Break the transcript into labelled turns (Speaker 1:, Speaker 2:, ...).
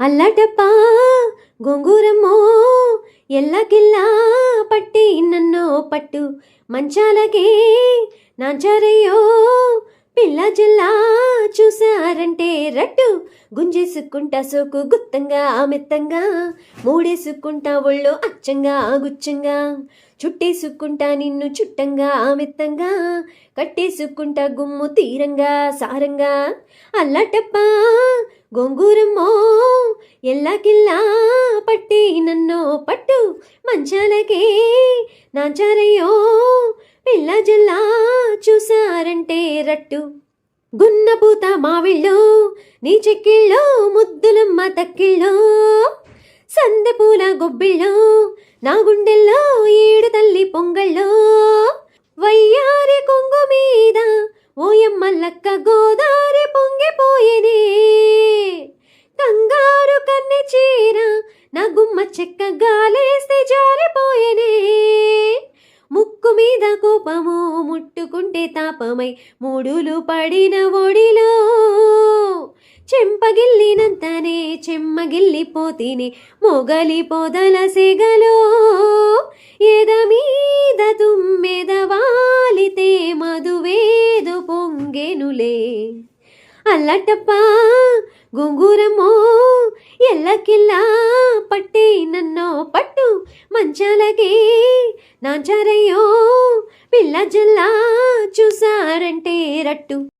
Speaker 1: అల్లటప్పా గొంగూరమ్మో ఎల్లకిల్లా పట్టి నన్నో పట్టు. మంచాలకే నాంచారయ్యో పిల్ల జిల్లా చూసారంటే రట్టు. గుంజేసుకుంటా సోకు గుత్తంగా మెత్తంగా. మూడేసుకుంటా ఒళ్ళు అచ్చంగా గుచ్చంగా. చుట్టేసుకుంటా నిన్ను చుట్టంగా మెత్తంగా. కట్టేసుకుంటా గుమ్ము తీరంగా సారంగా. అల్లటప్పా గొంగూరమ్మో ఎల్లాకిల్లా పట్టి నన్నో పట్టు మంచాలకే నాచారయ్యో పిల్ల జిల్లా చూసారంటే రట్టు. గున్నపూత మావిళ్ళు నీ చెక్కిళ్ళు ముద్దులమ్మ తక్కిళ్ళు. సందెపూల గొబ్బిళ్ళు నా గుండెల్లో ఏడు బంగారు కన్నె చీర నా గుమ్మ చెక్క గాలేస్తే జారిపోయేనే. ముక్కు మీద కోపము ముట్టుకుంటే తాపమై మూడులు పడిన ఒడిలో. చెంపగిల్లినంతనే చెమ్మగిల్లిపోతేనే మొగలి పొదల సెగలో. ఎద మీద తుమ్మెద వాలితే మధువేదు పొంగెనులే. అల్లటప్పా గొంగూరమ్మో ఎల్లకిల్లా పట్టి నన్నో పట్టు మంచాలకే. నాంచారయ్యో పిల్ల జల్లా చూసారంటే రట్టు.